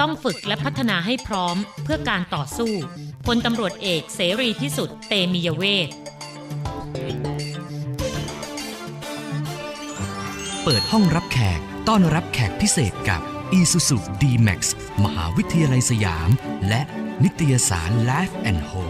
ต้องฝึกและพัฒนาให้พร้อมเพื่อการต่อสู้พลตำรวจเอกเสรีพิสุทธิ์เตมียเวทเปิดห้องรับแขกต้อนรับแขกพิเศษกับ Isuzu D-Max มหาวิทยาลัยสยาม และนิตยสาร Life and Home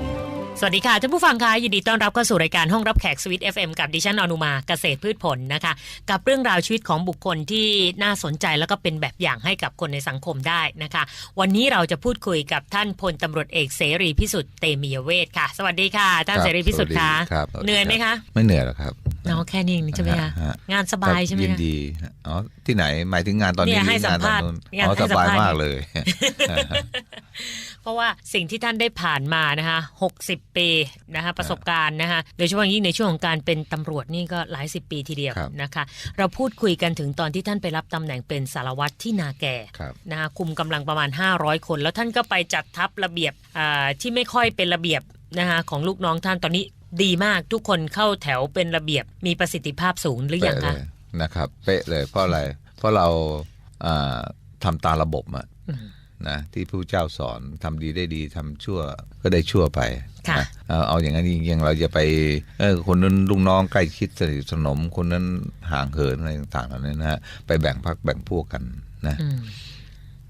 สวัสดีค่ะท่านผู้ฟังคะยินดีต้อนรับเข้าสู่รายการห้องรับแขกสวิต FM กับดิฉันอนุมาเกษตรพืชผลนะคะ กับเรื่องราวชีวิตของบุคคลที่น่าสนใจแล้วก็เป็นแบบอย่างให้กับคนในสังคมได้นะคะ วันนี้เราจะพูดคุยกับท่านพลตำรวจเอกเสรีพิสุทธิ์เตมียเวทค่ะ สวัสดีค่ะท่านครับเสรีพิสุทธิ์ค่ะสวัสดีครับสวัสดีเหนื่อยไหมครัคะบไม่เหนื่อยหรอกครับ เนาะแค่นี้เองใช่ไหมคะฮะงานสบายใช่ไหมยินคะดีฮะอ๋อที่ไหนหมายถึงงานตอนนี้เนี่ยให้รืองานสัมภาษณ์ตอนนู้นงานอ๋อให้สสัมบายภาษณ์มากเลย เพราะว่าสิ่งที่ท่านได้ผ่านมานะคะ60ปีนะคะประสบการณ์นะคะโดยเฉพาะอย่างยิ่งในช่วงของการเป็นตำรวจนี่ก็หลายสิบปีทีเดียวครับนะคะ เราพูดคุยกันถึงตอนที่ท่านไปรับตำแหน่งเป็นสารวัตรที่นาแก่ครับนะคะคุมกำลังประมาณ 500 คน แล้วท่านก็ไปจัดทัพระเบียบอ่าที่ไม่ค่อยเป็นระเบียบนะคะของลูกน้องท่านตอนนี้ ดีมากทุกคนเข้าแถวเป็นระเบียบมีประสิทธิภาพสูงหรือยังเป๊ะคะเลยนะครับเป๊ะเลยเพราะอะไรเพราะเราอ่าทำตามระบบอะอืมนะที่ผู้เจ้าสอนทำดีได้ดีทำชั่วก็ได้ชั่วไปค่ะนะเอาเอาอย่างนั้นจริงๆเราจะไปเออคนนั้นลูกน้องใกล้ชิดสนิทสนม คนนั้นห่างเหินอะไรต่างๆเหล่านี้นะฮะไปแบ่งพักแบ่งพวกกันนะอืม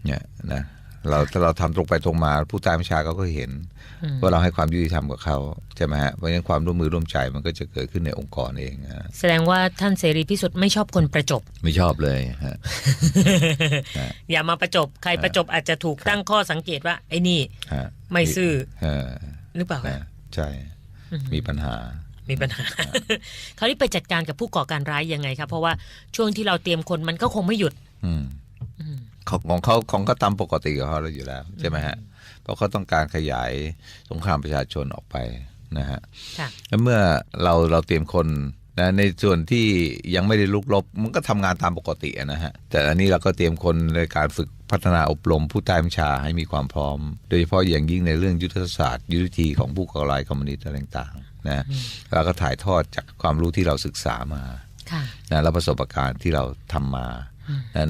เนี่ยนะ เราถ้าเราทำตรงไปตรงมา ผู้ใต้บัญชาเขาก็เห็นอืมว่าเราให้ความยุติธรรมกับเขาใช่ไหมฮะเพราะฉะนั้นความร่วมมือร่วมใจมันก็จะเกิดขึ้นในองค์กรเองนะแสดงว่าท่านเสรีพิสุทธิ์ไม่ชอบคนประจบ ไม่ชอบเลยฮะอย่ามาประจบ ใครประจบอาจจะถูกตั้งข้อสังเกตว่า ไอ้นี่ฮะไม่ซื่อเออหรือเปล่านะคะใช่มีปัญหามีปัญหาคราวนี้ไปจัดการกับผู้ก่อการร้ายยังไงครับ เพราะว่าช่วงที่เราเตรียมคนมันก็คงไม่หยุดอืมอืม ของของเขาของเขาตามปกติของเขาเราอยู่แล้วใช่ไหมฮะเพราะเขาต้องการขยายสงครามประชาชนออกไปนะฮะค่ะแล้วเมื่อเราเราเตรียมคนนะในส่วนที่ยังไม่ได้ลุกลบมันก็ทำงานตามปกติอะนะฮะแต่อันนี้เราก็เตรียมคนในการฝึกพัฒนาอบรมผู้ใต้บัญชาให้มีความพร้อม โดยเฉพาะอย่างยิ่งในเรื่องยุทธศาสตร์ ยุทธวิธีของผู้ก่อการร้ายคอมมิวนิสต์อะไรต่างๆนะเราก็ถ่ายทอดจากความรู้ที่เราศึกษามาค่ะนะและประสบการณ์ที่เราทำมานะ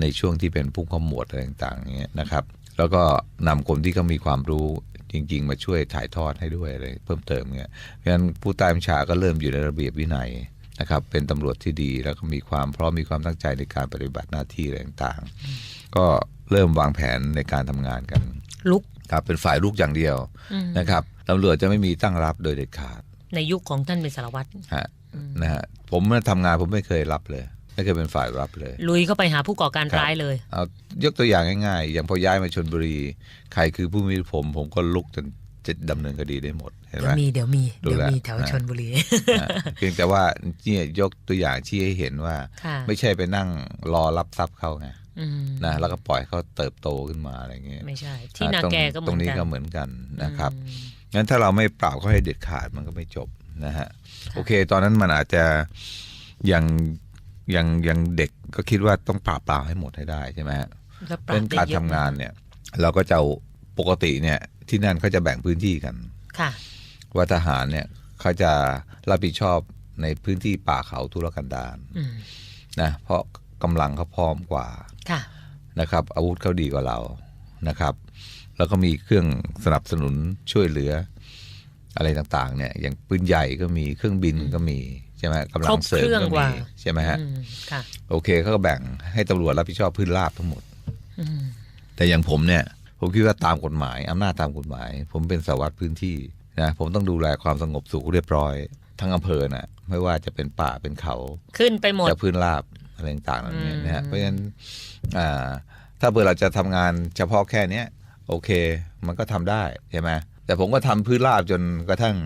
ในช่วงที่เป็นผู้ขมวดอะไรต่างๆอย่างเงี้ยนะครับ แล้วก็นำคนที่เขามีความรู้จริง ๆ มาช่วยถ่ายทอดให้ด้วยอะไรเพิ่มเติมเงี้ยเพราะฉะนั้นผู้ใต้บัญชาก็เริ่มอยู่ในระเบียบวินัยนะครับเป็นตำรวจที่ดีแล้วก็มีความพร้อมมีความตั้งใจในการปฏิบัติหน้าที่อะไรต่างๆ ก็เริ่มวางแผนในการทำงานกันลุกครับเป็นฝ่ายลูกอย่างเดียวอืมนะครับตำรวจจะไม่มีตั้งรับโดยเด็ดขาด ในยุคของท่านเป็นสารวัตรฮะนะฮะผมเมื่อทำงานผมไม่เคยรับเลย ไม่เคยเป็นฝ่ายรับเลย ลุยเข้าไปหาผู้ก่อการร้ายเลยเอายกตัวอย่างง่ายๆ อย่างพอย้ายมาชนบุรี ใครคือผู้มีผม ผมก็ลุกจนจะดำเนินคดีได้หมดเห็นเดี๋ไหยมวมีเดี๋ยวมีดูเดี๋ยวแลมีแถวนะชนบุรีอะเพียงแต่ว่าเนี่ยยกตัวอย่างชี้ให้เห็นว่าค่ะไม่ใช่ไปนั่งรอรับทรัพย์เขาไงอืมนะแล้วก็ปล่อยเขาเติบโตขึ้นมาอะไรเงี้ยไม่ใช่ ที่นาอะตรงแกก็เหตมืรองนนี้กันก็เหมือนกันนะครับอืมงั้นถ้าเราไม่ปราบเขาให้เด็ดขาดมันก็ไม่จบนะฮะโอเค ตอนนั้นมันอาจจะยัง ยังยังเด็กก็คิดว่าต้องปราบปรามให้หมดให้ได้ใช่ไหมฮะแล้วปเป็นได้การยอะทำงานเนี่ย เราก็จะเอาปกติเนี่ย ที่นั่นเขาจะแบ่งพื้นที่กันค่ะว่าทหารเนี่ยเขาจะรับผิดชอบในพื้นที่ป่าเขาทุรกันดารอืมนะเพราะกำลังเขาพร้อมกว่าค่ะนะครับ อาวุธเขาดีกว่าเรานะครับ แล้วก็มีเครื่องสนับสนุนช่วยเหลืออะไรต่างๆ เนี่ย อย่างปืนใหญ่ก็มีเครื่องบินก็มี ใช่ไหมกำลัครงบเสริมเครื่องก็กว่ามีใช่ไหมฮะอืมค่ะโอเคเขาก็แบ่งให้ตำรวจรับผิดชอบพื้นราบทั้งหมดอืมแต่อย่างผมเนี่ย ผมคิดว่าตามกฎหมายอำนาจตามกฎหมาย ผมเป็นสารวัตรพื้นที่นะผมต้องดูแลความสงบสุขเรียบร้อย ทั้งอำเภอน่ะ ไม่ว่าจะเป็นป่าเป็นเขา ขึ้นไปหมดจะพื้นราบอะไรต่างๆเหล่านี้นะฮะอืมเพราะฉะนั้นอ่าถ้าเผื่อเราจะทำงานเฉพาะแค่เนี้ย โอเค มันก็ทำได้ใช่ไหม แต่ผมก็ทำพื้นราบจนกระทั่ง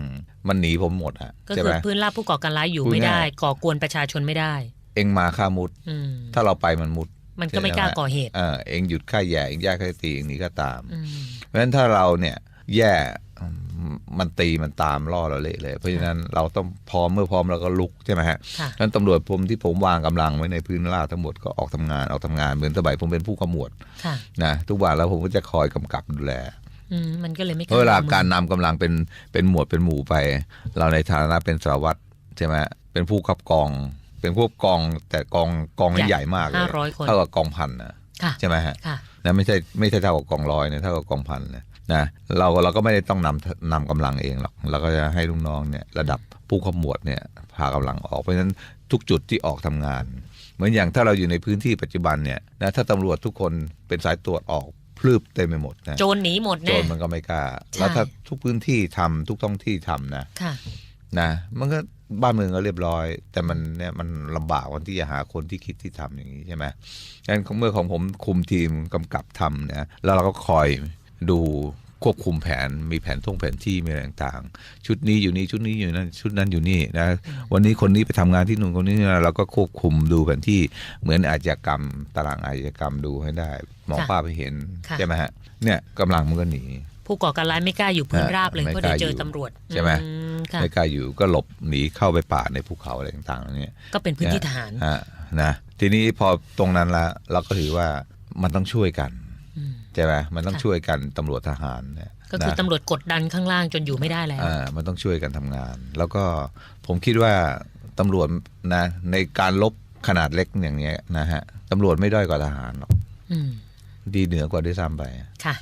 มันหนีผมหมดอะก็ใช่คืไหอมพื้นราบผู้ก่อการร้ายอยู่พูดไม่ได้ง่ายก่อกวนประชาชนไม่ได้ เองมาฆ่ามุดอืมถ้าเราไปมันมุด มันก็ไม่กล้าก่อเหตุเออเองหยุดฆ่าแย่เองแยกฆ่าตีเองหนี้ก็ตามอืมเพราะฉะนั้นถ้าเราเนี่ยแย่อืมมันตีมันตามล่อเราเละเลย เพราะฉะนั้นเราต้องพร้อมเมื่อพร้อมเราก็ลุกใช่ไหมฮะค่ะนั้นตำรวจผมที่ผมวางกำลังไว้ในพื้นราบทั้งหมดก็ออกทำงานออกทำงานเหมือนสมัยผมเป็นผู้ขมวดค่ะนะทุกวันแล้วผมก็จะคอยกำกับดูแลอื มมันก็เลยไม่เพราะเวลาอมือการนำกำลังเป็นเป็นหมวดเป็นหมู่ไป เราในฐานะเป็นสารวัตรใช่ไหมเป็นผู้ขับกอง เป็นพวกกองแต่กองกองใหญ่มากเลยห้าร้อยคนเท่ากับกองพันนะค่ะใช่ไหมฮะค่ะนะไม่ใช่ไม่ใช่เท่ากับกองร้อยนะเท่ากับกองพันนะนะเราเราก็ไม่ได้ต้องนำนำกำลังเองหรอกเราก็จะให้ลูกน้องเนี่ยระดับผู้ขมวดเนี่ยพากำลังออกเพราะฉะนั้นทุกจุดที่ออกทำงาน เหมือนอย่างถ้าเราอยู่ในพื้นที่ปัจจุบันเนี่ยนะถ้าตำรวจทุกคนเป็นสายตรวจออก พลืบเต็มไปหมดนะโจรหนีหมดโจแน่รมันก็ไม่กล้าใช่แล้วถ้าทุกพื้นที่ทำทุกท้องที่ทำนะค่ะนะ มันก็บ้านเมืองก็เรียบร้อย แต่มันเนี่ยมันลำบากวันที่จะหาคนที่คิดที่ทำอย่างนี้ใช่ไหมงั้นเมื่อของผมคุมทีมกำกับทำเนี่ยแล้วเราก็คอยดู ควบคุมแผนมีแผนท่งแผนที่มีอะไรต่างๆ ชุดนี้อยู่นี่ชุดนี้อยู่นั่นชุดนั้นอยู่นี่นะวันนี้คนนี้ไปทำงานที่นู่นคนนี้นะเราก็ควบคุมดูแผนที่เหมือนอาชญากรรมตารางอาชญากรรมดูให้ได้หมองค่ะป้าไปเห็นค่ะใช่ไหมฮะเนี่ยกำลังมันก็หนีผู้ก่อการร้ายไม่กล้าอยู่พื้นอ่าราบเลยไม่เพราะกเดี๋ล้ายวเจออยู่ตำรวจใช่ไหมอืค่ะไม่กล้าอยู่ก็หลบหนีเข้าไปป่าในภูเขาอะไรต่างๆเนี่ยก็เป็นพื้นที่ทหารอะนะทีนี้พอตรงนั้นละเราก็ถือว่ามันต้องช่วยกันอืม ใช่ไหมมันต้องค่ะช่วยกันตำรวจทหารเนี่ยก็คือนะตำรวจกดดันข้างล่างจนอยู่ไม่ได้แล้วอ่ามันต้องช่วยกันทำงาน แล้วก็ผมคิดว่าตำรวจนะในการลบขนาดเล็กอย่างเงี้ยนะฮะตำรวจไม่ด้อยกว่าทหารหรอกอืมดีเหนือกว่าด้วยซ้ำไปค่ะ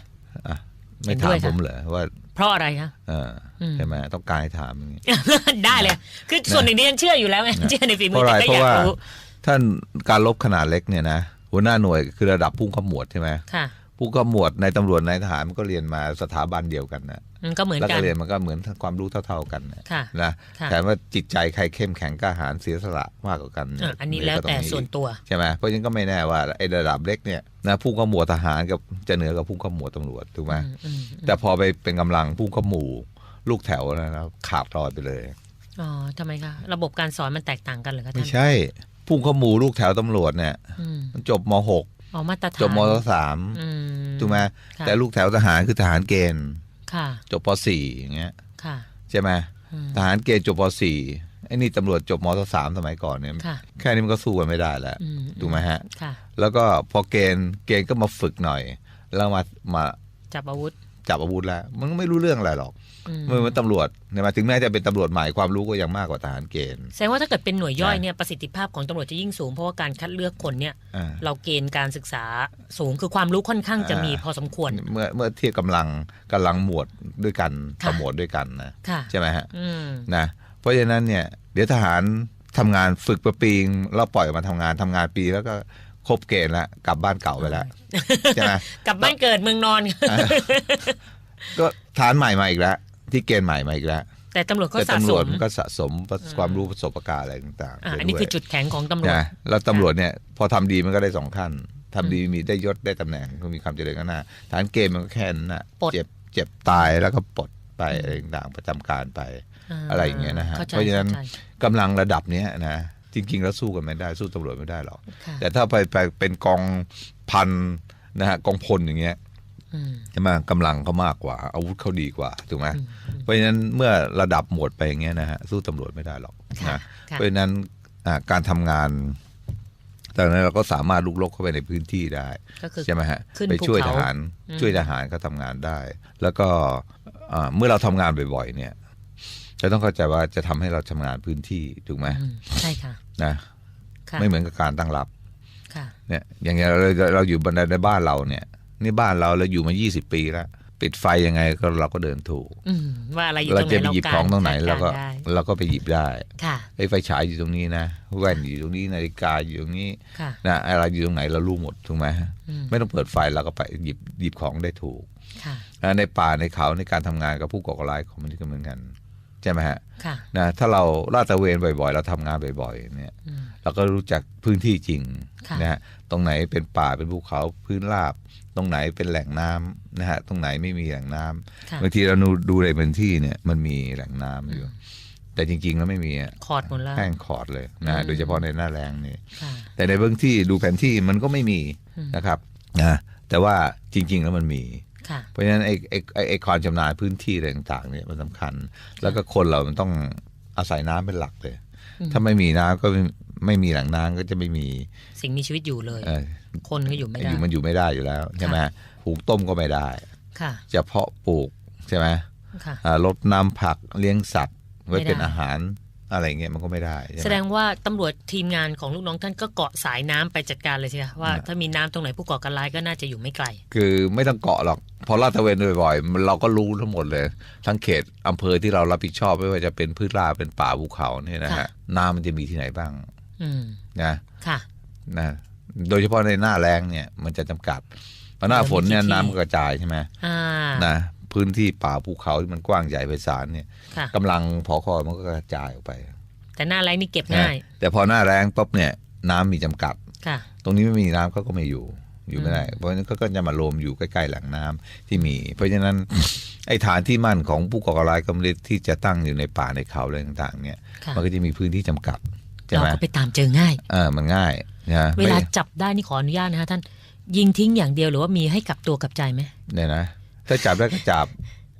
อะไม่เห็นถาด้มวยค่ะผมเหรอว่า เพราะอะไรคะเอออมใช่ไหมต้องการให้ถามอย่างงี้ได้เลย คือส่วนหนึ่งที่ฉันเชื่ออยู่แล้วไงเชื่อในฝีมือแต่ก็เพอราะยากอะไรรู้ท่านการลบขนาดเล็กเนี่ยนะหัวหน้าหน่วยคือระดับผู้ขมวดใช่ไหมค่ะ ผู้ขมวดในตำรวจในทหารมันก็เรียนมาสถาบันเดียวกันนะมันก็เหมือนแล้วกัก็นเรียนมันก็เหมือนความรู้เท่า ๆกันนะค่ะนะค่ะแต่ว่าจิตใจใครเข้มแข็งกล้าหาญเสียสละมากกว่ากันอะอันนี้เยแล้วก็แต่งมีส่วนตัวใช่ไหมเพราะฉะนั้นก็ไม่แน่ว่าไอ้ระดับเล็กเนี่ยนะผู้ขมวดทหารกับจะเหนือกับผู้ขมวดตำรวจถูกไหมอืมอืมแต่พอไปเป็นกำลังผู้ขมูลูกแถวนะนะขาดรอยไปเลยอ๋อทำไมคะระบบการสอนมันแตกต่างกันเหรอคะไม่ท่านใช่ผู้ขมูลูกแถวตำรวจเนี่ยอืมมันจบมหก อ๋อมาตรฐานจบมสามอืมถูกไหมค่ะแต่ลูกแถวทหารคือทหารเกณฑ์ค่ะจบปสี่อย่างเงี้ยค่ะใช่ไหมอืมทหารเกณฑ์จบปสี่ไอ้นี่ตำรวจจบมสามสมัยก่อนเนี่ยค่ะแค่นี้มันก็สู้กันไม่ได้แล้วอืมถูกไหมฮะค่ะแล้วก็พอเกณฑ์เกณฑ์ก็มาฝึกหน่อย แล้วมามาจับอาวุธ จับอาวุธแล้ว มันก็ไม่รู้เรื่องอะไรหรอกอืม เมื่อมันตำรวจเนี่ยมาถึงแม้จะเป็นตำรวจใหม่ความรู้ก็ยังมากกว่าทหารเกณฑ์แสดงว่าถ้าเกิดเป็นหน่วยย่อยนะเนี่ยประสิทธิภาพของตำรวจจะยิ่งสูงเพราะว่าการคัดเลือกคนเนี่ยอ่าเราเกณฑ์การศึกษาสูงคือความรู้ค่อนข้างจะอ่ามีมีพอสมควร เมื่อเมื่อเทียบกำลังกำลังหมวดด้วยกันค่ะขมวดด้วยกันนะค่ะใช่ไหมฮะอืมนะเพราะฉะนั้นเนี่ยเดี๋ยวทหารทำงานฝึกประปีงแล้วปล่อยออกมาทำงานทำงานปีแล้วก็ครบเกณฑ์แล้วกลับบ้านเก่าไปแล้วใช่ไหมกลับบ้านเกิดเมืองนอน ก็ฐานใหม่มาอีกแล้ว ที่เกณฑ์ใหม่มาอีกแล้วแต่ตำรวจก็แต่สะตำรสวจมมันก็สะสมประอืมความรู้ประสบการณ์อะไรต่างๆอะไปอันนี้ด้วยคือจุดแข็งของตำรวจนะแล้วตำรวจเนี่ยพอทำดีมันก็ได้สองขั้นทำดีมีได้ยศได้ตำแหน่งก็มีความเจริญก้าวหน้าฐานเกณฑ์มันก็แค่นั้นนะปลดเจ็บเจ็บตายแล้วก็ปลดไปอะไรต่างๆประจำการไปอะไรอย่างเงี้ยนะฮะข้ใจเพราะฉะนั้นข้ใจกำลังระดับเนี้ยนะจริง ๆ แล้วสู้กันไม่ได้สู้ตำรวจไม่ได้หรอกค่ะแต่ถ้าไปไปเป็นกองพันนะฮะกองพลอย่างเงี้ยอืม ใช่ไหมกำลังเขามากกว่า อาวุธเขาดีกว่าถูกไหมอืมเพราะฉะนั้นเมื่อระดับหมวดไปอย่างเงี้ยนะฮะสู้ตำรวจไม่ได้หรอกค่ะนะค่ะเพราะฉะนั้นอ่าการทำงานจากนั้นเราก็สามารถลุกลกเข้าไปในพื้นที่ได้ก็คือใช่ไหมฮะขึ้นไปช่วยภูทเขาหารอืมช่วยทหารเขาทำงานได้ แล้วก็อ่าเมื่อเราทำงานบ่อยๆ เนี่ยจะต้องเข้าใจว่าจะทำให้เราทำงานพื้นที่ถูกไหมอืมใช่ค่ะนะค่ะไม่เหมือนกับการตั้งรับค่ะเนี่ยอย่างเงี้ยเราเราเราอยู่บนในบ้านเราเนี่ย นี่บ้านเราเราอยู่มา 20 ปีแล้ว ปิดไฟยังไงก็เราก็เดินถูกอืมว่าอะไรอยู่ตเรารงไหนจะไปหยิบของตรงไหนจัดเราก็ได้เราก็ไปหยิบได้ค่ะไอ้ไฟฉายอยู่ตรงนี้นะแว่นอยู่ตรงนี้นาฬิกาอยู่ตรงนี้ค่ะนะอะไรอยู่ตรงไหนเรารู้หมดถูกไหมอืมไม่ต้องเปิดไฟเราก็ไปหยิบหยิบของได้ถูกค่ะนะในป่าในเขาในการทำงานกับผู้ก่อการร้ายของมันก็เหมือนกันใช่ไหมฮะค่ะนะถ้าเราลาดตระเวนบ่อยๆ เราทำงานบ่อยๆเนี่ยอืมเราก็รู้จักพื้นที่จริงค่ะนะฮะ ตรงไหนเป็นป่าเป็นภูเขาพื้นราบ ตรงไหนเป็นแหล่งน้ำนะฮะตรงไหนไม่มีแหล่งน้ำค่ะบางทีเราดูดูในพื้นที่เนี่ยมันมีแหล่งน้ำอยู่ แต่จริง ๆ แล้วไม่มีอะคอร์ดหมดแล้วแห้งขอดเลยนะฮะอืมโดยเฉพาะในหน้าแรงนี่ค่ะแต่ในเบื้องที่ดูแผนที่มันก็ไม่มีอืมนะครับนะแต่ว่าจริง ๆ แล้วมันมีค่ะเพราะฉะนั้นไอ้ไอ้ไอ้ไอ้ความชำนาญพื้นที่อะไรต่างๆเนี่ยมันสำคัญ แล้วก็คนเรามันต้องอาศัยน้ำเป็นหลักเลยอืมถ้าไม่มีน้ำก็ ไม่ไม่มีแหล่งน้ำก็จะไม่มี สิ่งมีชีวิตอยู่เลยเออคนก็อยู่ไม่อได้ยู่มันอยู่ไม่ได้อยู่แล้วใช่ไหมปลูกต้มก็ไม่ได้ค่ะจะเพาะปลูกใช่ไหมค่ะอ่ารดน้ำผักเลี้ยงสัตว์ไว้ไม่ได้เป็นอาหารอะไรเงี้ยมันก็ไม่ได้ใช่ไหมแสดงว่าตำรวจทีมงานของลูกน้องท่านก็เกาะสายน้ำไปจัดการเลยใช่ไหมว่าอ่าถ้ามีน้ำตรงไหนผู้ก่อการร้ายก็น่าจะอยู่ไม่ไกล คือไม่ต้องเกาะหรอกพอลาดตระเวนบ่อยๆมันเราก็รู้ทั้งหมดเลย ทั้งเขตอำเภอที่เรารับผิดชอบไม่ว่าจะเป็นพืชราเป็นป่าภูเขาเนี่ยนะค่ะฮะน้ำมันจะมีที่ไหนบ้างอืม นะค่ะนะโดยเฉพาะในหน้าแรงเนี่ย มันจะจำกัดเพราะหน้าฝนเนี่ยมันมีที่น้ำมันกระจายใช่ไหมอ่านะพื้นที่ป่าภูเขาที่มันกว้างใหญ่ไพศาลเนี่ยค่ะกำลังพอคอมันก็กระจายออกไป แต่หน้าแรงนี่เก็บนะง่าย แต่พอหน้าแรงปุ๊บเนี่ย น้ำมีจำกัดค่ะ ตรงนี้ไม่มีน้ำเขาก็ไม่อยู่อยู่ไม่ได้ เพราะฉะนั้นเขาก็จะมารวมอยู่ใกล้ๆแหล่งน้ำที่มี เพราะฉะนั้นไอ้ฐานที่มั่นของผู้ก่อการร้ายกำลังที่จะตั้งอยู่ในป่าในเขาอะไรต่าง ๆ เนี่ยค่ะมันก็จะมีพื้นที่จำกัดใช่ เราไหมก็ไปตามเจอง่ายเออมันง่ายนะเวลาไม่จับได้นี่ขออนุญาตนะฮะท่านยิงทิ้งอย่างเดียวหรือว่ามีให้กลับตัวกลับใจไหมเนี่ยนะถ้าจับได้ก็จับ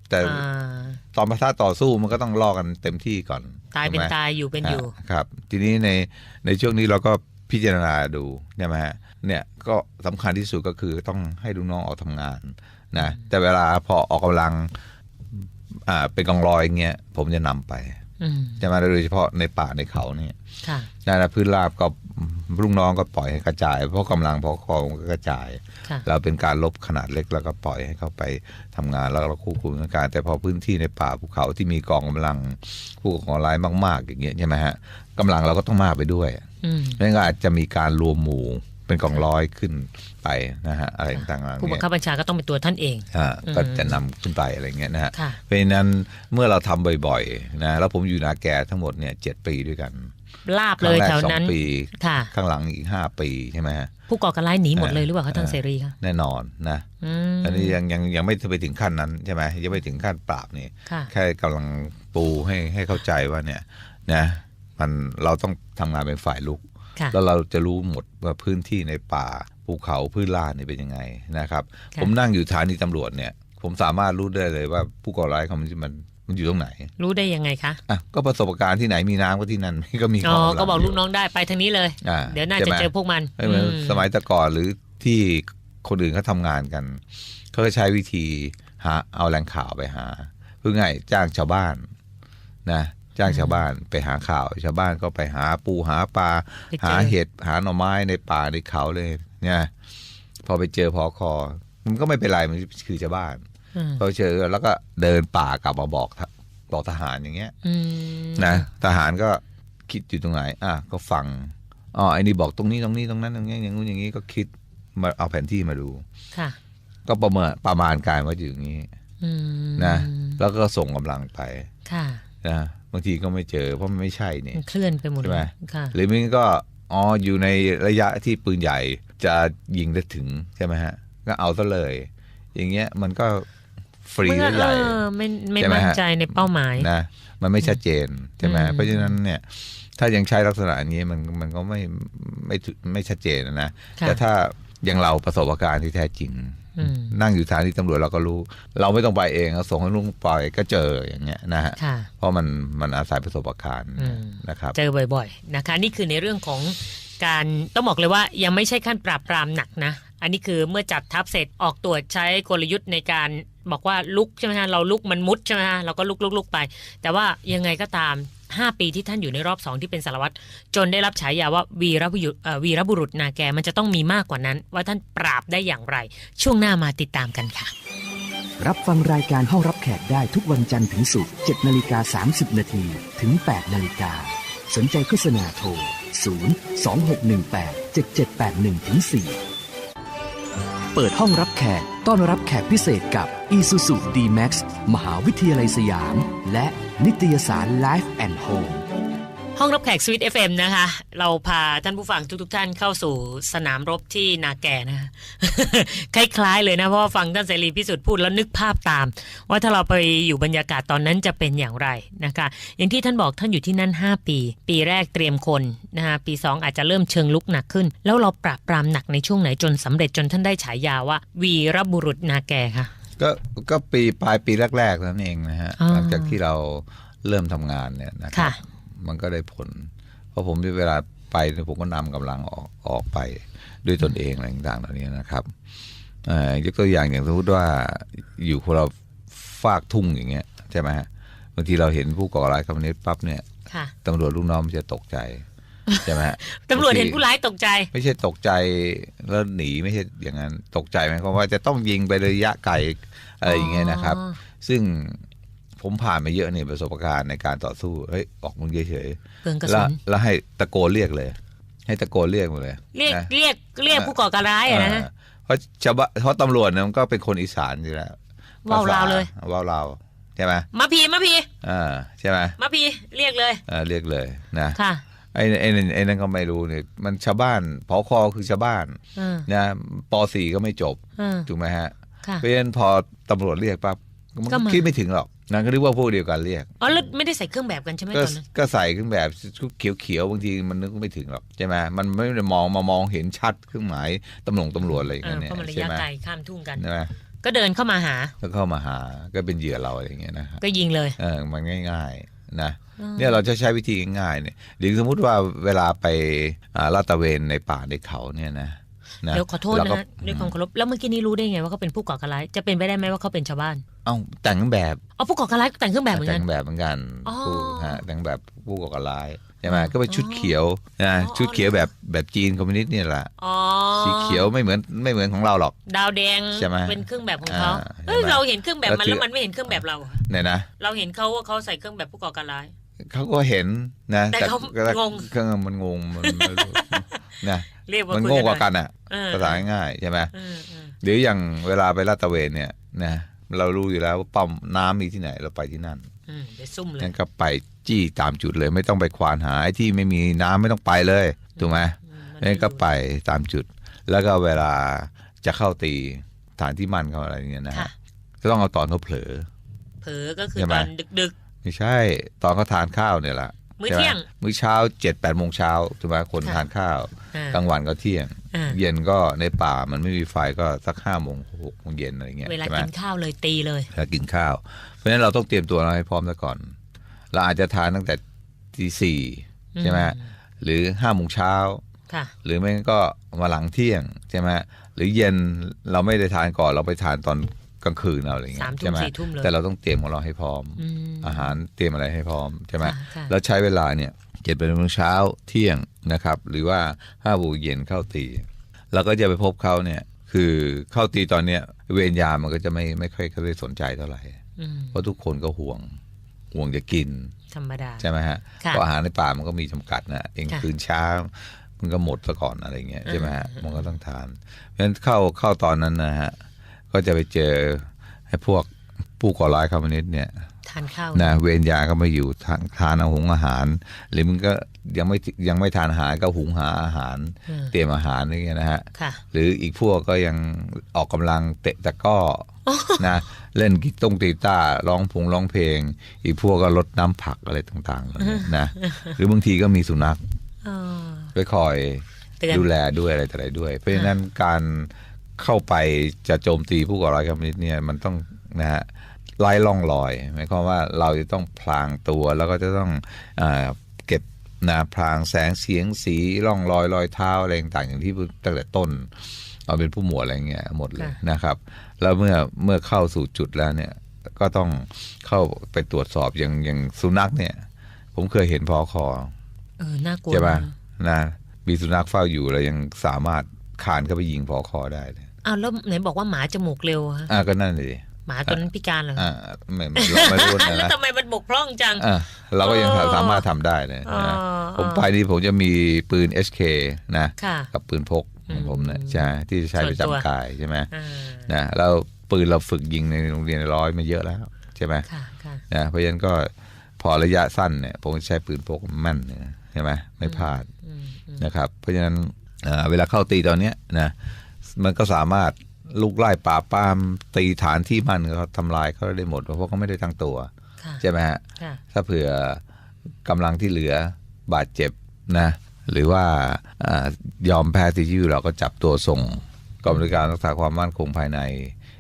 แต่อ่าตอนมาท่าต่อสู้มันก็ต้องล่อกันเต็มที่ก่อน ตายเป็นถูกไหมตายอยู่เป็นอยู่อ่าครับ ทีนี้ในในช่วงนี้เราก็พิจารณาดูใช่ไหมฮะเนี่ยก็สำคัญที่สุดก็คือต้องให้ลูกน้องออกทำงานนะแต่เวลาพอออกกำลังอ่าเป็นกองรอยอย่างเงี้ยผมจะนำไปอืม จะมาโดยเฉพาะในป่าในเขาเนี่ยค่ะนะพื้นราบก็ลูกน้องก็ปล่อยให้กระจาย เพราะกำลังพอคอมันก็กระจายค่ะเราเป็นการลบขนาดเล็กแล้วก็ปล่อยให้เขาไปทำงานแล้วเราควบคุมสถานการณ์แต่พอพื้นที่ในป่าภูเขาที่มีกองกำลังผู้ก่อการร้ายมาก ๆ อย่างเงี้ยใช่ไหมฮะกำลังเราก็ต้องมากไปด้วยอืมนั่นก็อาจจะมีการรวมหมู่ เป็นกองร้อยขึ้นไปนะฮะอะไรต่างๆผู้บังเนี่ยคับบัญชาก็ต้องเป็นตัวท่านเองอ่าอืมก็จะนำขึ้นไปอะไรเงี้ยนะฮะค่ะเพราะฉะนั้นเมื่อเราทำบ่อยๆนะแล้วผมอยู่นาแกทั้งหมดเนี่ยเจ็ดปีด้วยกันลาบคเลรั้งยแรกแถวสองนั้นปีค่ะข้างหลังอีกห้าปีใช่ไหมฮะผู้ก่อการร้ายหนีหมดเลยเออหรือเปล่าคะท่านเออเสรีคะแน่นอนนะอืมอันนี้ยังยังยังไม่ไปถึงขั้นนั้นใช่ไหมยังไม่ถึงขั้นปราบนี่ค่ะแค่กำลังปูให้ให้เข้าใจว่าเนี่ยนะมันเราต้องทำงานเป็นฝ่ายลุกค่ะ แล้วเราจะรู้หมดว่าพื้นที่ในป่าภูเขาพื้นลาดนี่เป็นยังไงนะครับค่ะผมนั่งอยู่ฐานีตำรวจเนี่ย ผมสามารถรู้ได้เลยว่าผู้ก่อร้ายเขามันมันมันอยู่ตรงไหน รู้ได้ยังไงคะอะก็ประสบการณ์ที่ไหนมีน้ำก็ที่นั่นก็มีอ๋องำก็บอกยู่ลูกน้องได้ไปทางนี้เลยอ่าเดี๋ยวน่าใช่จะไหมเจอพวกมันไม่เหมือนอืมสมัยแต่ก่อนหรือที่คนอื่นเขาทำงานกันเขาก็ใช้วิธีหาเอาแหล่งข่าวไปหาเพื่อไงายจ้างชาวบ้านนะ จ้างชาวบ้านไปหาข่าว ชาวบ้านก็ไปหาปูหาปลาไปเจอหาเห็ดหาหน่อไม้ในป่าในเขาเลย เนี่ย พอไปเจอพอคอมันก็ไม่เป็นไรมันคือชาวบ้านอืมพอเจอแล้วก็เดินป่ากลับมาบอกทะบอกทหารอย่างเงี้ยอืมนะทหารก็คิดอยู่ตรงไหน อะก็ฟังอ๋อไอ้นี่บอกตรงนี้ตรงนี้ตรงนั้นตรงนี้อย่างงู้นอย่างนี้ก็คิดมาเอาแผนที่มาดูค่ะ ก็ประเมินประมาณการว่าอยู่อย่างนี้อืมนะแล้วก็ส่งกำลังไป ค่ะนะ บางทีก็ไม่เจอเพราะมันไม่ใช่นี่มันเคลื่อนไปหมดใช่เลไหมยค่ะหรือไมันก็อ๋ออยู่ในระยะที่ปืนใหญ่จะยิงได้ถึงใช่ไหมฮะ ก็เอาซะเลย อย่างเงี้ยมันก็ฟรีเมื่อและใหญ่เออไม่ไม่ใช่ไหมมั่นฮะใจในเป้าหมายนะมันไม่ชัดเจนใช่ไหมอืมเพราะฉะนั้นเนี่ย ถ้ายังใช้ลักษณะนี้มันมันก็ไม่ไม่ถึไม่ชัดเจนนะค่ะแต่ถ้า ยังเราประสบการณ์ที่แท้จริงอืมนั่งอยู่สถานีตำรวจเราก็รู้ เราไม่ต้องไปเองเราส่งให้ลุงปล่อยก็เจออย่างเงี้ยนะฮะค่ะเพราะมันมันอาศัยประสบการณ์อืมนะครับ เจอบ่อยๆนะคะ นี่คือในเรื่องของการต้องบอกเลยว่ายังไม่ใช่ขั้นปราบปรามหนักนะ อันนี้คือเมื่อจับทับเสร็จออกตรวจใช้กลยุทธ์ในการบอกว่าลุกใช่ไหมฮะเราลุกมันมุดใช่ไหมฮะเราก็ลุกลุกลุกไป แต่ว่ายังไงก็ตาม 5 ปีที่ท่านอยู่ในรอบ2ที่เป็นสารวัตรจนได้รับฉายาว่าวีรบุรุษวีรบุรุษนาแกมันจะต้องมีมากกว่านั้น ว่าท่านปราบได้อย่างไร ช่วงหน้ามาติดตามกันค่ะ รับฟังรายการห้องรับแขกได้ทุกวันจันทร์ถึงศุกร์7นาฬิกา30นาทีถึง8นาฬิกาสนใจโฆษณาโทร 0 2618 7781ถึง4 เปิดห้องรับแขก ต้อนรับแขกพิเศษกับ Isuzu D-Max มหาวิทยาลัยสยาม และนิตยสาร Life and Home ห้องรับแขกสวิต FM นะคะ เราพาท่านผู้ฟังทุกๆทท่านเข้าสู่สนามรบที่นาแก่นะคะคล้ายๆเลยนะ เพราะว่าฟังท่านเสรีพิสุทธิ์พูดแล้วนึกภาพตาม ว่าถ้าเราไปอยู่บรรยากาศตอนนั้นจะเป็นอย่างไรนะคะ อย่างที่ท่านบอกท่านอยู่ที่นั่น 5 ปี ปีแรกเตรียมคนนะคะปี 2 อาจจะเริ่มเชิงลุกหนักขึ้น แล้วเราปราบปรามหนักในช่วงไหนจนสำเร็จจนท่านได้ฉายาว่า วีรบุรุษนาแก่ค่ะก็ก็ปีปลายปีแรกๆนั่นเองนะฮะอ๋อหลังจากที่เราเริ่มทำงานเนี่ยนะครัค่ะบ มันก็ได้ผล เพราะผมเวลาไปเนี่ยผมก็นำกำลังออกออกไปด้วยตนเองอะไรต่างๆเหล่านี้นะครับเอ่อยกตัวอย่างอย่างสมมติว่าอยู่คนเราฟากทุ่งอย่างเงี้ยใช่ไหมฮะบางทีเราเห็นผู้ก่อร้ายคอมมิวนิสต์ปั๊บเนี่ยค่ะตำรวจลูกน้องมันจะตกใจใช่ไหมฮะตำรวจเห็นผู้ร้ายตกใจ ไม่ใช่ตกใจแล้วหนีไม่ใช่อย่างนั้นตกใจหมายความว่าจะต้องยิงไประยะไกลอะไรอย่างเงี้ยนะครับอ๋อซึ่ง ผมผ่านมาเยอะเนี่ยประสบการณ์ในการต่อสู้เฮ้ยออกมึงเฉยเปลืองกระๆแล้สุวนแล้วให้ตะโกนเรียกเลย ให้ตะโกนเรียกมาเลยเรียกนะ เรียกเรียกผู้ก่อการร้ายอะนะเออเพราะชาวบ้านเพราะตำรวจเนี่ยมันก็เป็นคนอีสานอยู่แล้วว่าวลาวเลย ว่าวลาวใช่ไหมมาพีมาพีอ่าใช่ไหมมาพีเรียกเลยเออเรียกเลยนะค่ะไอ้ไอ้นั่นไอ้นั่นก็ไม่รู้เนี่ยมันชาวบ้านพอคอคือชาวบ้านเออนะปสี่ก็ไม่จบเออถูกไหมฮะค่ะ เพราะฉะนั้นพอตำรวจเรียกปั๊บ มันก็มา คิดไม่ถึงหรอกนางก็นึกว่าพวกเดียวกันเรียก อ๋อแล้วไม่ได้ใส่เครื่องแบบกันใช่ไหมก็ตอนนั้นก็ใส่เครื่องแบบชุดเขียวๆบางทีมันนึกไม่ถึงหรอกใช่ไหมมันไม่ได้มองมามองเห็นชัดเครื่องหมายตำรวจตำรวจอะไรอย่างเออเงี้ยเพราะมันระใช่ยะไหมไกลข้ามทุ่งกัน ใช่ไหมก็เดินเข้ามาหา ก็เข้ามาหาก็เป็นเหยื่อเราอะไรอย่างเงี้ยนะครับก็ยิงเลยเออมันง่าย ๆนะอืมเนี่ยเราจะใช้วิธีง่ายๆเนี่ยหรือสมมุติว่าเวลาไปอ่าลาดตระเวนในป่าในเขาเนี่ยนะ นะเดี๋ยวขอโทษเรานะก็ฮะด้วยความเคารพแล้วเมื่อกี้นี้รู้ได้ไงว่าเขาเป็นผู้ก่อการร้ายจะเป็นไปได้ไหมว่าเขาเป็นชาวบ้านเอ้าแต่งแบบอ๋อผู้ก่อการร้ายแต่งเครื่องแบบเหมือนแต่กันงแบบเหมือนกันอ๋อผู้ฮะแต่งแบบผู้ก่อการร้ายใช่ไหมอ๋อก็เป็นชุดเขียวนะอ๋อชุดเขียวแบบแบบจีนคอมมิวนิสต์เนี่ยแหละอ๋อสีเขียวไม่เหมือนไม่เหมือนของเราหรอก ดาวแดงใช่ไหมเป็นเครื่องแบบของเขาอ่าเฮ้ยใช่ไหมเราเห็นเครื่องแบบแล้วมันถือแล้วมันไม่เห็นเครื่องแบบเราเนี่ยนะเราเห็นเขาว่าเขาใส่เครื่องแบบผู้ก่อการร้ายเขาก็เห็นนะ แต่เขาแต่งงเครื่องมันงงมันไม่รู้นะ เรียกว่ามันคุยโง่กว่าได้กันอะเออภาษาง่ายๆใช่ไหมเออเออหรืออย่างเวลาไปลาดตระเวนเนี่ยนะเรารู้อยู่แล้วว่าปั๊มน้ำมีที่ไหนเราไปที่นั่นอืมเดี๋ยวซุ่มเลยงั้นก็ไปจี้ตามจุดเลยไม่ต้องไปควานหาไอ้ที่ไม่มีน้ำไม่ต้องไปเลยถูกไหมอืมมันงั้นก็ไปตามจุด แล้วก็เวลาจะเข้าตีฐานที่มั่นเขาอะไรอย่างเงี้ยนะค่ะฮะจะต้องเอาตอนเขาเผลอ เผลอก็คือใช่ไหมตอนดึกไม่ใช่ ตอนเขาทานข้าวเนี่ยแหละ มื้อใช่ไหเที่ยง มื้อเช้าเจ็ดแปดโมงเช้าถูกไหมคนค่ะทานข้าวๆอ่ากลางวันก็เที่ยงอ่าเย็นก็ในป่ามันไม่มีไฟก็สักห้าโมงหกโมงเย็นอะไรเงี้ยเวลาใช่ไหมกินข้าวเลยตีเลยเวลากินข้าว เพราะฉะนั้นเราต้องเตรียมตัวเราให้พร้อมซะก่อน เราอาจจะทานตั้งแต่ตีสี่ใช่ไหมอืมหรือห้าโมงเช้าค่ะหรือไม่งั้นก็มาหลังเที่ยงใช่ไหมหรือเย็นเราไม่ได้ทานก่อนเราไปทานตอน กลางคืนเอาอะไรเงี้สามยทุ่มใช่ไหมสี่ทุ่มเลยแต่เราต้องเตรียมของเราให้พร้อมอืมอาหารเตรียมอะไรให้พร้อมใช่ไหมค่ะค่ะแล้วใช้เวลาเนี่ยเจ็ดเป็นโมงเช้าเที่ยงนะครับ หรือว่าห้าโมงเย็นเข้าตีเราก็จะไปพบเขาเนี่ยคือเข้าตีตอนเนี้ยเวรยามมันก็จะไม่ไม่ค่อยเขาได้สนใจเท่าไหร่อืมเพราะทุกคนก็ห่วงห่วงจะกินธรรมดาใช่ไหมฮะค่ะเพราะอาหารในป่ามันก็มีจำกัดนะเองค่ะคืนเช้ามันก็หมดซะก่อนอะไรเงี้ยใช่ไหมฮะอืมมันก็ต้องทานเพราะฉะนั้นเข้าเข้าตอนนั้นนะฮะ ก็จะไปเจอให้พวกผู้ก่อร้ายคอมมิวนิสต์เนี่ยทานข้าวนะเวรยาก็มาอยู่ทานทานอาหงอาหาร หรือมันก็ยังไม่ยังไม่ทานอาหารก็หุงหาอาหารอืมเตรียมอาหารอย่างเงี้ยนะฮะค่ะหรืออีกพวกก็ยังออกกำลังเตะตะกร้อนะเล่นกีตงตีต้าร์ร้องพงร้องเพลง อีกพวกก็ลดน้ำผักอะไรต่างๆเหล่านี้นะหรือบางทีก็มีสุนัขอ๋อไปคอยเตือนดูแลด้วยอะไรต่ออะไรด้วย เพราะฉะนั้นการ เข้าไปจะโจมตีผู้ก่อร้ายคอมมิวนิสต์เนี่ยมันต้องนะฮะไล่ล่องลอยหมายความว่าเราจะต้องพลางตัวแล้วก็จะต้องเออเก็บนะพลางแสงเสียงสีร่องรอยรอยเท้าอะไรต่างๆอย่างที่พูดตั้งแต่ต้นเราเป็นผู้หมวดอะไรเงี้ยหมดเลยค่ะนะครับ แล้วเมื่อเมื่อเข้าสู่จุดแล้วเนี่ยก็ต้องเข้าไปตรวจสอบอย่างอย่างสุนัขเนี่ย ผมเคยเห็นพอคอเออน่ากลัวใช่ป่ะนะนะมีสุนัขเฝ้าอยู่เรายังสามารถคานเข้าไปยิงพอคอได้เลย อ้าวแล้วไหนบอกว่าหมาจมูกเร็วฮะอ่าก็นั่นเลยหมาตัวนั้นพิการเหรออ่าไม่ไม่เราไม่รู้นะแล้วนะทำไมมันบกพร่องจังอ่าเราก็ยังอ๋อสามารถทำได้เลยอ๋อนะผมไปนี่ผมจะมีปืน HK นะค่ะกับปืนพกของผมเนี่ยอืมใช่ที่จะใช้ส่ปวนระตัวจำกายใช่ไหมอ่านะแล้วปืนเราฝึกยิงในโรงเรียนร้อยมาเยอะแล้วใช่ไหมค่ะค่ะนะเพราะฉะนั้นก็พอระยะสั้นเนี่ยผมใช้ปืนพกแม่นเนี่ยใช่ไหมไม่พลาดอืมอืมนะครับ เพราะฉะนั้นเอ่อเวลาเข้าตีตอนเนี้ยนะ มันก็สามารถลุกไล่ป่าบปรามตีฐานที่มันเขาทำลายเขาได้หมดเพราะเขาไม่ได้ตั้งตัวค่ะใช่ไหมฮะค่ะถ้าเผื่อกำลังที่เหลือบาดเจ็บนะ หรือว่าอายอมแพ้ที่อยู่เราก็จับตัวส่งกองบริการรักษาความมั่นคงภายใน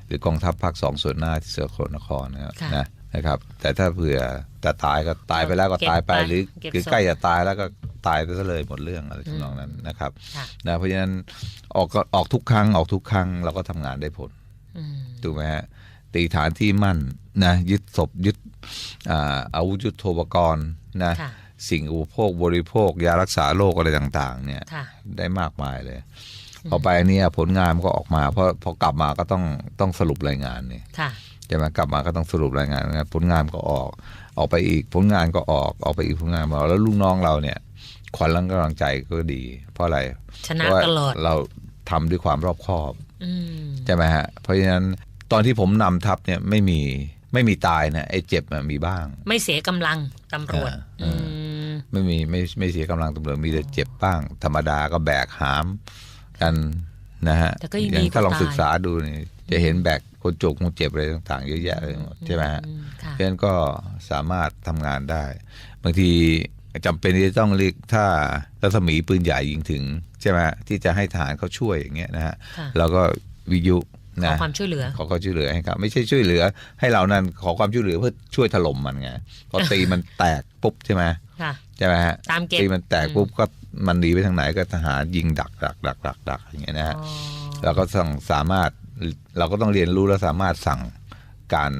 หรือกองทัพภาคสองส่วนหน้าที่สกลนครนะครับค่ะนะ นะครับ แต่ถ้าเผื่อจะตายก็ตายไปแล้วก็เก็บตายไปไปหรือเก็บหรือศพใกล้จะตายแล้วก็ตายไปซะเลยหมดเรื่องอะไรทำนองนั้นนะครับค่ะนะเพราะฉะนั้นออกก็ออกทุกครั้งออกทุกครั้งเราก็ทำงานได้ผลอืมถูกไหมฮะตีฐานที่มั่นนะยึดศพยึดอาอาวุธยุทโธปกรณ์นะค่ะสิ่งอุปโภคบริโภค ยารักษาโรคอะไรต่าง ๆ เนี่ยค่ะได้มากมายเลย พอไปเนี่ยผลงานมันก็ออกมาเพราะพอกลับมาก็ต้องต้องสรุปรายงานเนี่ยค่ะใช่ไหมกลับมาก็ต้องสรุปรายงานผลงานก็ออก ออกไปอีกผลงานก็ออกออกไปอีกผลงานมาแล้วลูกน้องเราเนี่ยขวัญและกำลังใจก็ดี เพราะอะไรชนะเพราะว่าตลอดเราทำด้วยความรอบคอบอืมใช่ไหมฮะ เพราะฉะนั้นตอนที่ผมนำทัพเนี่ยไม่มีไม่มีตายนะไอ้เจ็บมันมีบ้าง ไม่เสียกำลังตำรวจเออมไม่มีไม่ไม่เสียกำลังตำรวจมีแต่เจ็บบ้าง ธรรมดาก็แบกหาม กันนะฮะแต่ก็ยังอย่างดีกถ้าว่าลองตายศึกษาดูนี่จะเห็นแบกคนจกคนเจ็บอะไรต่างๆเยอะแยะเลยหมดใช่ไหมฮะอืมค่ะเพราะฉะนั้นก็สามารถทำงานได้ บางทีจำเป็นที่จะต้องเรียกถ้ารัศมีปืนใหญ่ยิงถึงใช่ไหมฮะที่จะให้ทหารเขาช่วยอย่างเงี้ยนะฮะค่ะเราก็วิทยุขอนะความช่วยเหลือขอความช่วยเหลือให้ครับ ไม่ใช่ช่วยเหลือ ให้เรานั้นขอความช่วยเหลือเพื่อช่วยถล่มมันไงพอตีมันแตกปุ๊บใช่ไหมค่ะใช่ไหมฮะตามเก็บตีมันแตกปุ๊บก็ มันหนีไปทางไหนก็ทหารยิงดักดักดักดักดักอย่างเงี้ยนะฮะอ๋อเราก็สั่งสามารถเราก็ต้องเรียนรู้และสามารถสั่งการ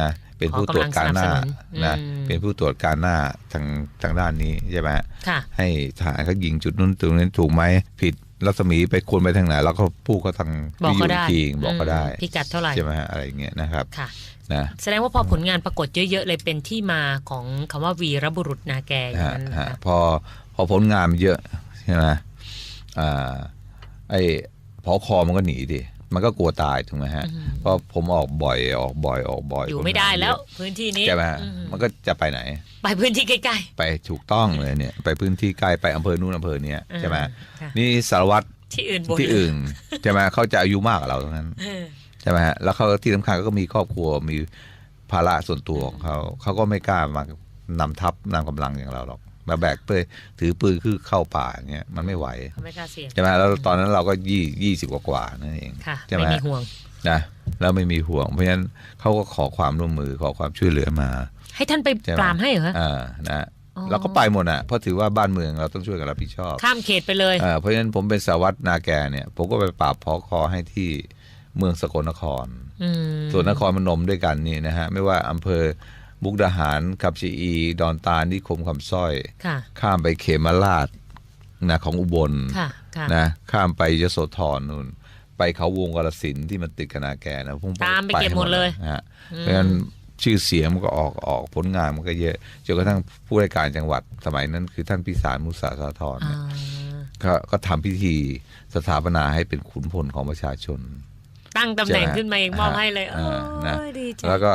นะเป็นผู้ตรวจการหน้าขอกำลังสนับสนุนนะอืมเป็นผู้ตรวจการหน้าทางทางด้านนี้ใช่ไหมฮะค่ะให้ทหารเขายิงจุดนู้นจุดนี้ถูกไหมผิดรัศมีไปควรไปทางไหนแล้วก็พูดก็ทางบอกวิทเขายุได้อีกทีบอกก็ได้อืมพิกัดเท่าไหร่ใช่ไหมฮะอะไรอย่างเงี้ยนะครับค่ะนะแสดงว่าพอผลงานปรากฏเยอะๆเลยเป็นที่มาของคำว่าวีรบุรุษนาแกอย่างฮะนั้นนะฮะคะพอ พอผลงานมันเยอะใช่ไหมอ่าไอ้พอคอมันก็หนีดิมันก็กลัวตายถูกไหมฮะอืมเพราะผมออกบ่อยออกบ่อยออกบ่อยอยู่ไม่ได้แล้ว พื้นที่นี้ใช่ไหมฮะอืมมันก็จะไปไหน ไปพื้นที่ใกล้ไปถูกต้องเลยเนี่ย ไปพื้นที่ใกล้ไปอำเภอนู้นอำเภอเนี้ยๆใช่ไหมค่ะนี่สารวัตรที่อื่นบนที่อื่นใช่ไหมเขาจะอายุมากกว่าเราทั้งนั้นเออใช่ไหมฮะแล้วเขาที่สำคัญก็มีครอบครัวมีภาระส่วนตัวของเขาเขาก็ไม่กล้ามานำทัพนำกำลังอย่างเราหรอก มาแบกเป้ยถือปืนคือเข้าป่าอย่างเงี้ยมันไม่ไหวเขาไม่กล้าเสี่ยงใช่ไหมแล้วตอนนั้นเราก็ยี่ยี่สิบกว่าๆนั่นเองค่ะใช่ไหมไม่มีฮะห่วงนะแล้วไม่มีห่วง เพราะฉะนั้นเขาก็ขอความร่วมมือขอความช่วยเหลือมา ให้ท่านไปใช่ไหมปรามให้เหรออ่านะอ๋อเราก็ไปหมดอะเพราะถือว่าบ้านเมืองเราต้องช่วยกันรับผิดชอบ ข้ามเขตไปเลยอ่าเพราะฉะนั้นผมเป็นสารวัตรนาแกเนี่ยผมก็ไปปราบพอคอให้ที่เมืองสกลนครอืมส่วนนครพนมด้วยกันนี่นะฮะไม่ว่าอำเภอ มุกดาหารขับชีอี ดอนตาลนิคมคำสร้อยค่ะข้ามไปเขมราชนะของอุบลค่ะค่ะนะข้ามไปยโสธรนู่น ไปเขาวงกาลสินธุ์ที่มันติดกับนาแกนะผมตามไปเก็บหมดเลยนะฮะเพราะฉะนั้นชื่อเสียงมันก็ออกออกผลงานมันก็เยอะจนกระทั่งผู้ราชการจังหวัดสมัยนั้นคือท่านพิสารมุสาสาธรอ่าเนี่ยก็ก็ทำพิธีสถาปนาให้เป็นขุนพลของประชาชน ตั้งตำแหน่งใช่ไหมขึ้นมาเองมอบให้เลยอ่าโอ้นะยดีจังแล้วก็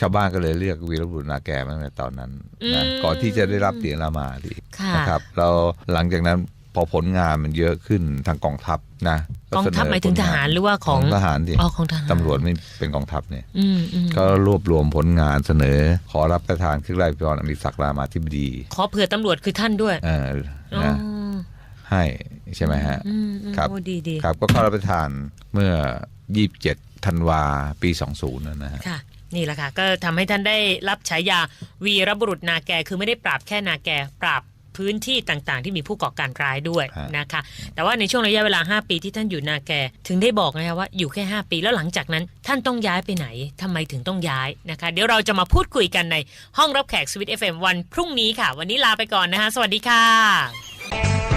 ชาวบ้านก็เลยเรียกวีรบุรุษนาแกมาตั้งแต่ตอนนั้นนะอืมก่อนที่จะได้รับเหรียญรามาดีค่ะนะครับเราหลังจากนั้นพอผลงานมันเยอะขึ้นทางกองทัพนะกองทัพหมายถึงทหารหรือว่าของทหารดิอ๋อของทหารตำรวจไม่เป็นกองทัพเนี่ยอืมอืมก็รวบรวมผลงานเสนอ ขอรับประทานเครื่องราชพิธีอภิศักดิ์รามาธิบดี ขอเผื่อตำรวจคือท่านด้วยเอออ๋อนะให้ใช่ไหมฮะอืมอืมครับโอ้ดีดีครับก็เข้ารับประทานเมื่อ 27ธันวาปี 20นั่นนะฮะค่ะ นี่แหละค่ะ ก็ทำให้ท่านได้รับฉายาวีรบุรุษนาแกคือไม่ได้ปราบแค่นาแกปราบพื้นที่ต่างๆ ที่มีผู้ก่อการร้ายด้วยฮะนะคะ แต่ว่าในช่วงระยะเวลา 5 ปีที่ท่านอยู่นาแกถึงได้บอกนะคะว่าอยู่แค่ 5 ปีแล้วหลังจากนั้น ท่านต้องย้ายไปไหนทำไมถึงต้องย้ายนะคะ เดี๋ยวเราจะมาพูดคุยกันในห้องรับแขกสวิต FM วันพรุ่งนี้ค่ะ วันนี้ลาไปก่อนนะคะ สวัสดีค่ะ